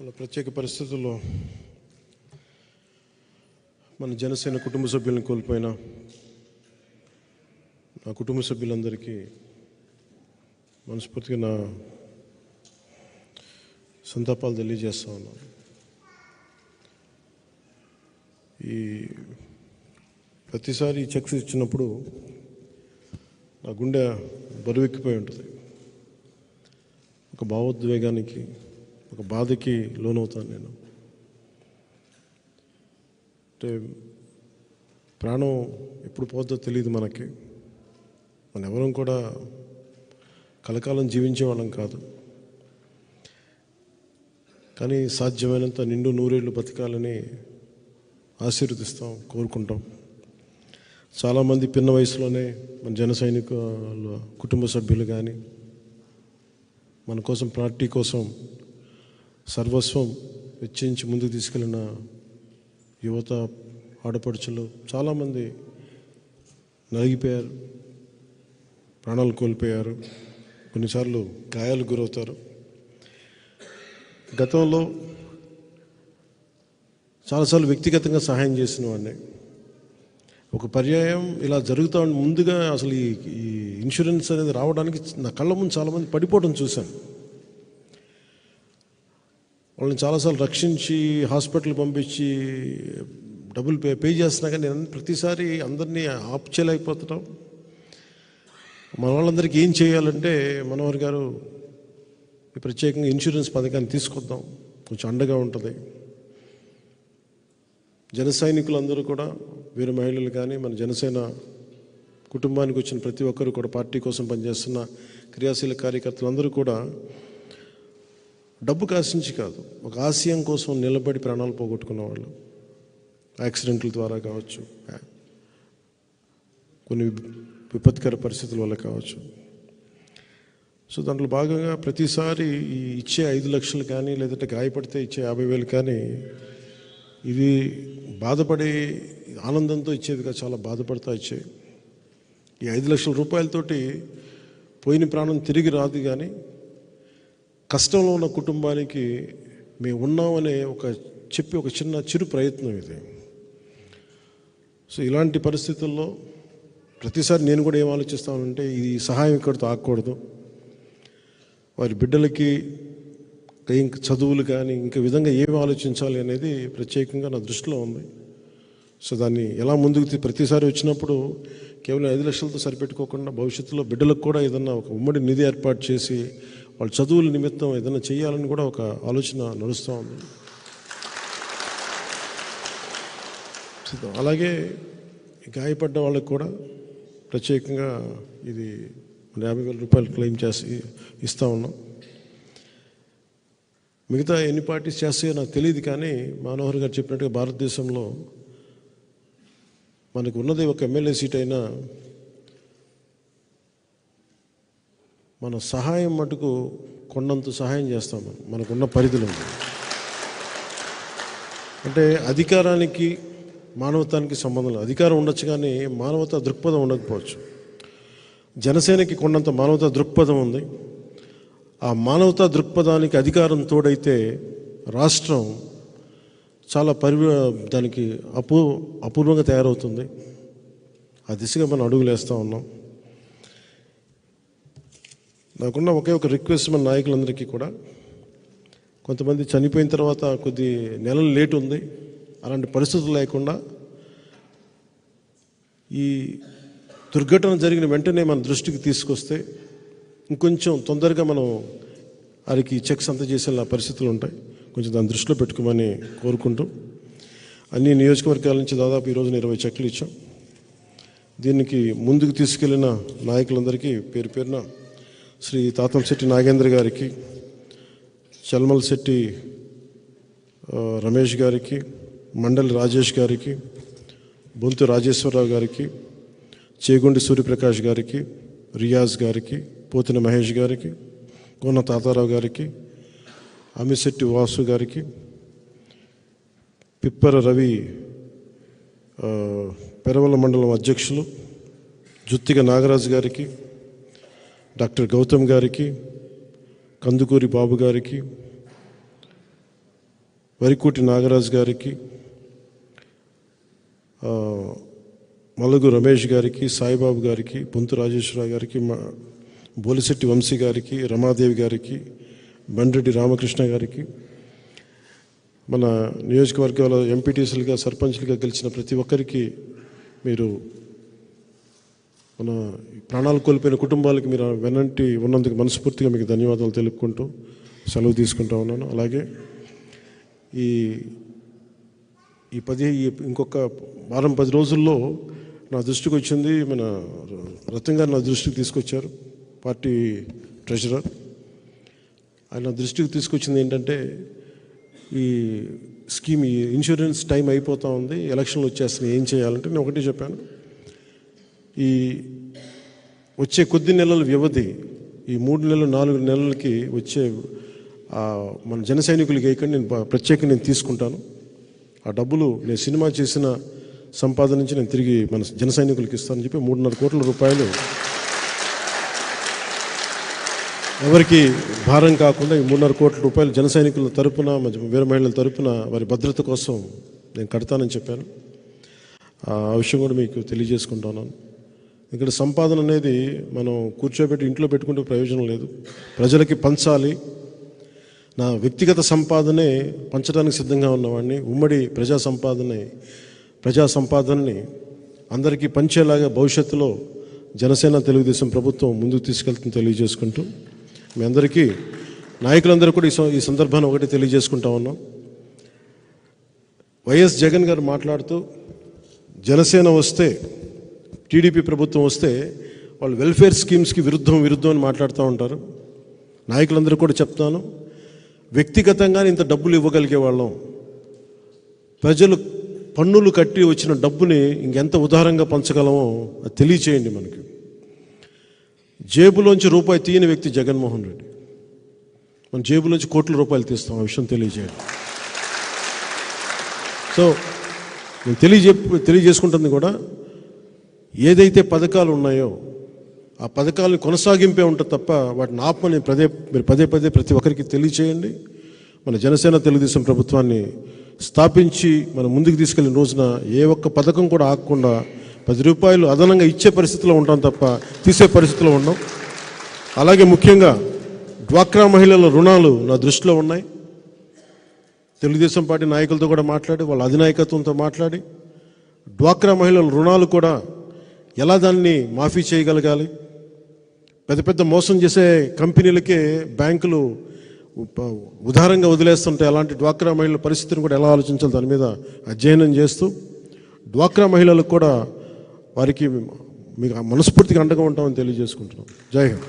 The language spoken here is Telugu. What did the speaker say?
చాలా ప్రత్యేక పరిస్థితుల్లో మన జనసేన కుటుంబ సభ్యులను కోల్పోయిన నా కుటుంబ సభ్యులందరికీ మనస్ఫూర్తిగా నా సంతాపాలు తెలియజేస్తా ఉన్నాను. ఈ ప్రతిసారి చెక్స్ ఇచ్చినప్పుడు నా గుండె బరువెక్కిపోయి ఉంటుంది. ఒక భావోద్వేగానికి ఒక బాధకి లోనవుతాను నేను. అంటే ప్రాణం ఎప్పుడు పోతుందో తెలియదు మనకి. మన ఎవరం కూడా కలకాలం జీవించే వాళ్ళం కాదు. కానీ సాధ్యమైనంత నిండు నూరేళ్ళు బతకాలని ఆశీర్వదిస్తాం కోరుకుంటాం. చాలామంది పిన్న వయసులోనే మన జన సైనికుల కుటుంబ సభ్యులు కానీ మన కోసం పార్టీ కోసం సర్వస్వం వెచ్చించి ముందుకు తీసుకెళ్ళిన యువత ఆడపడుచులు చాలామంది నలిగిపోయారు ప్రాణాలు కోల్పోయారు కొన్నిసార్లు గాయాలు గురవుతారు. గతంలో చాలాసార్లు వ్యక్తిగతంగా సహాయం చేసిన వాడిని. ఒక పర్యాయం ఇలా జరుగుతా ముందుగా అసలు ఈ ఇన్సూరెన్స్ అనేది రావడానికి నా కళ్ళ ముందు చాలామంది పడిపోవడం చూశాను. వాళ్ళని చాలాసార్లు రక్షించి హాస్పిటల్ పంపించి డబ్బులు పే పే చేస్తున్నా కానీ నేను ప్రతిసారి అందరినీ ఆప్ చేయలేకపోతున్నాం మన వాళ్ళందరికీ ఏం చేయాలంటే మనోహర్ గారు ఈ ప్రత్యేకంగా ఇన్సూరెన్స్ పథకాన్ని తీసుకొద్దాం. కొంచెం అండగా ఉంటుంది. జన సైనికులందరూ కూడా వీరు మహిళలు కానీ మన జనసేన కుటుంబానికి వచ్చిన ప్రతి ఒక్కరు కూడా పార్టీ కోసం పనిచేస్తున్న క్రియాశీల కార్యకర్తలందరూ కూడా డబ్బు కాసించి కాదు. ఒక ఆశయం కోసం నిలబడి ప్రాణాలు పోగొట్టుకున్న వాళ్ళు. యాక్సిడెంట్ల ద్వారా కావచ్చు. కొన్ని విపత్కర పరిస్థితుల వల్ల కావచ్చు. సో దాంట్లో భాగంగా ప్రతిసారి ఈ ఇచ్చే ఐదు లక్షలు కానీ లేదంటే గాయపడితే ఇచ్చే యాభై వేలు కానీ ఇది బాధపడి ఆనందంతో ఇచ్చేదిగా చాలా బాధపడతా ఇచ్చేవి. ఈ ఐదు లక్షల రూపాయలతోటి పోయిన ప్రాణం తిరిగి రాదు కానీ కష్టంలో ఉన్న కుటుంబానికి మేము ఉన్నామనే ఒక చెప్పి ఒక చిన్న చిరు ప్రయత్నం ఇది. సో ఇలాంటి పరిస్థితుల్లో ప్రతిసారి నేను కూడా ఏం ఆలోచిస్తానంటే ఈ సహాయం ఇక్కడితో ఆగకూడదు. వారి బిడ్డలకి ఇంక చదువులు కానీ ఇంక విధంగా ఏమి ఆలోచించాలి అనేది ప్రత్యేకంగా నా దృష్టిలో ఉంది. సో దాన్ని ఎలా ముందుకు ప్రతిసారి వచ్చినప్పుడు కేవలం ఐదు లక్షలతో సరిపెట్టుకోకుండా భవిష్యత్తులో బిడ్డలకు కూడా ఏదన్నా ఒక ఉమ్మడి నిధి ఏర్పాటు చేసి వాళ్ళ చదువుల నిమిత్తం ఏదైనా చేయాలని కూడా ఒక ఆలోచన నడుస్తూ ఉంది. అలాగే గాయపడ్డ వాళ్ళకి కూడా ప్రత్యేకంగా ఇది మన యాభై వేల రూపాయలు క్లెయిమ్ చేసి ఇస్తూ ఉన్నాం. మిగతా ఎన్ని పార్టీస్ చేస్తాయో నాకు తెలియదు కానీ మనోహర్ గారు చెప్పినట్టుగా భారతదేశంలో మనకు ఉన్నది ఒక ఎమ్మెల్యే సీట్ అయినా మన సహాయం మటుకు కొండంత సహాయం చేస్తాం మనం. మనకున్న పరిధిలో అంటే అధికారానికి మానవతానికి సంబంధం లేదు. అధికారం ఉండొచ్చు కానీ మానవతా దృక్పథం ఉండకపోవచ్చు. జనసేనకి కొండంత మానవతా దృక్పథం ఉంది. ఆ మానవతా దృక్పథానికి అధికారం తోడైతే రాష్ట్రం చాలా పరివ దానికి అపూ అపూర్వంగా తయారవుతుంది. ఆ దిశగా మనం అడుగులేస్తూ ఉన్నాం. నాకున్న ఒకే ఒక రిక్వెస్ట్ మన నాయకులందరికీ కూడా. కొంతమంది చనిపోయిన తర్వాత కొద్ది నెలలు లేట్ ఉంది. అలాంటి పరిస్థితులు లేకుండా ఈ దుర్ఘటన జరిగిన వెంటనే మన దృష్టికి తీసుకొస్తే ఇంకొంచెం తొందరగా మనం వారికి చెక్స్ అంత చేసేలా పరిస్థితులు ఉంటాయి. కొంచెం దాన్ని దృష్టిలో పెట్టుకోమని కోరుకుంటూ. అన్ని నియోజకవర్గాల నుంచి దాదాపు ఈరోజు ఇరవై చెక్లు ఇచ్చాం. దీనికి ముందుకు తీసుకెళ్ళిన నాయకులందరికీ పేరు పేరున శ్రీ తాతంశెట్టి నాగేంద్ర గారికి చల్మల్ శెట్టి రమేష్ గారికి మండలి రాజేష్ గారికి బొంతు రాజేశ్వరరావు గారికి చేగుండి సూర్యప్రకాష్ గారికి రియాజ్ గారికి పోతిన మహేష్ గారికి కోన తాతారావు గారికి అమిశెట్టి వాసు గారికి పిప్పర రవి పెరవల మండలం అధ్యక్షులు జుత్తిక నాగరాజు గారికి డాక్టర్ గౌతమ్ గారికి కందుకూరి బాబు గారికి వరికోటి నాగరాజు గారికి మలుగు రమేష్ గారికి సాయిబాబు గారికి పొంతు రాజేశ్వరరావు గారికి మా బోలిశెట్టి వంశీ గారికి రమాదేవి గారికి బండ్రెడ్డి రామకృష్ణ గారికి మన నియోజకవర్గాల ఎంపీటీసీలుగా సర్పంచ్లుగా గెలిచిన ప్రతి ఒక్కరికి మీరు మన ప్రాణాలు కోల్పోయిన కుటుంబాలకి మీరు వెనంటి ఉన్నందుకు మనస్ఫూర్తిగా మీకు ధన్యవాదాలు తెలుపుకుంటూ సెలవు తీసుకుంటా ఉన్నాను. అలాగే ఈ ఈ పది ఈ ఇంకొక వారం పది రోజుల్లో నా దృష్టికి వచ్చింది మన రతన్ గారు నా దృష్టికి తీసుకొచ్చారు పార్టీ ట్రెజరర్. ఆయన నా దృష్టికి తీసుకొచ్చింది ఏంటంటే ఈ స్కీమ్ ఈ ఇన్సూరెన్స్ టైం అయిపోతూ ఉంది ఎలక్షన్లు వచ్చేస్తున్నాయి ఏం చేయాలంటే నేను ఒకటే చెప్పాను. ఈ వచ్చే కొద్ది నెలల వ్యవధి ఈ మూడు నెలలు నాలుగు నెలలకి వచ్చే మన జన సైనికులకి వేయకండి నేను ప- ప్రత్యేకంగా నేను తీసుకుంటాను. ఆ డబ్బులు నేను సినిమా చేసిన సంపాదన నుంచి నేను తిరిగి మన జన సైనికులకి ఇస్తానని చెప్పి మూడున్నర కోట్ల రూపాయలు ఎవరికి భారం కాకుండా ఈ మూడున్నర కోట్ల రూపాయలు జన సైనికుల తరపున వీర మహిళల తరపున వారి భద్రత కోసం నేను కడతానని చెప్పాను. ఆ విషయం కూడా మీకు తెలియజేసుకుంటున్నాను. ఇక్కడ సంపాదన అనేది మనం కూర్చోబెట్టి ఇంట్లో పెట్టుకుంటే ప్రయోజనం లేదు. ప్రజలకి పంచాలి. నా వ్యక్తిగత సంపాదనే పంచడానికి సిద్ధంగా ఉన్నవాడిని ఉమ్మడి ప్రజా సంపాదనే ప్రజా సంపాదనని అందరికీ పంచేలాగా భవిష్యత్తులో జనసేన తెలుగుదేశం ప్రభుత్వం ముందుకు తీసుకెళ్తుంది తెలియజేసుకుంటూ మీ అందరికీ నాయకులందరూ కూడా ఈ ఈ సందర్భాన్ని ఒకటి తెలియజేసుకుంటా ఉన్నాం. వైఎస్ జగన్ గారు మాట్లాడుతూ జనసేన వస్తే టీడీపీ ప్రభుత్వం వస్తే వాళ్ళు వెల్ఫేర్ స్కీమ్స్కి విరుద్ధం విరుద్ధం అని మాట్లాడుతూ ఉంటారు. నాయకులందరూ కూడా చెప్తాను. వ్యక్తిగతంగా ఇంత డబ్బులు ఇవ్వగలిగే వాళ్ళం. ప్రజలు పన్నులు కట్టి వచ్చిన డబ్బుని ఇంకెంత ఉదారంగా పంచగలమో అది తెలియచేయండి మనకి. జేబులోంచి రూపాయి తీయని వ్యక్తి జగన్మోహన్ రెడ్డి. మన జేబులోంచి కోట్ల రూపాయలు తీస్తాం ఆ విషయం తెలియజేయండి సో నేను తెలియజే తెలియజేసుకుంటుంది కూడా ఏదైతే పథకాలు ఉన్నాయో ఆ పథకాలను కొనసాగింపే ఉంటుంది తప్ప వాటిని ఆపమని పదే మీరు పదే పదే ప్రతి ఒక్కరికి తెలియచేయండి. మన జనసేన తెలుగుదేశం ప్రభుత్వాన్ని స్థాపించి మనం ముందుకు తీసుకెళ్ళిన రోజున ఏ ఒక్క పథకం కూడా ఆగకుండా పది రూపాయలు అదనంగా ఇచ్చే పరిస్థితిలో ఉంటాం తప్ప తీసే పరిస్థితిలో ఉన్నాం. అలాగే ముఖ్యంగా డ్వాక్రా మహిళల రుణాలు నా దృష్టిలో ఉన్నాయి. తెలుగుదేశం పార్టీ నాయకులతో కూడా మాట్లాడి వాళ్ళ అధినాయకత్వంతో మాట్లాడి డ్వాక్రా మహిళల రుణాలు కూడా ఎలా దాన్ని మాఫీ చేయగలగాలి? పెద్ద పెద్ద మోసం చేసే కంపెనీలకే బ్యాంకులు ఉదారంగా వదిలేస్తుంటే అలాంటి డ్వాక్రా మహిళల పరిస్థితిని కూడా ఎలా ఆలోచించాలి? దాని మీద అధ్యయనం చేస్తూ డ్వాక్రా మహిళలకు కూడా వారికి మీకు మనస్ఫూర్తిగా అండగా ఉంటామని తెలియజేసుకుంటున్నాం. జై హింద్.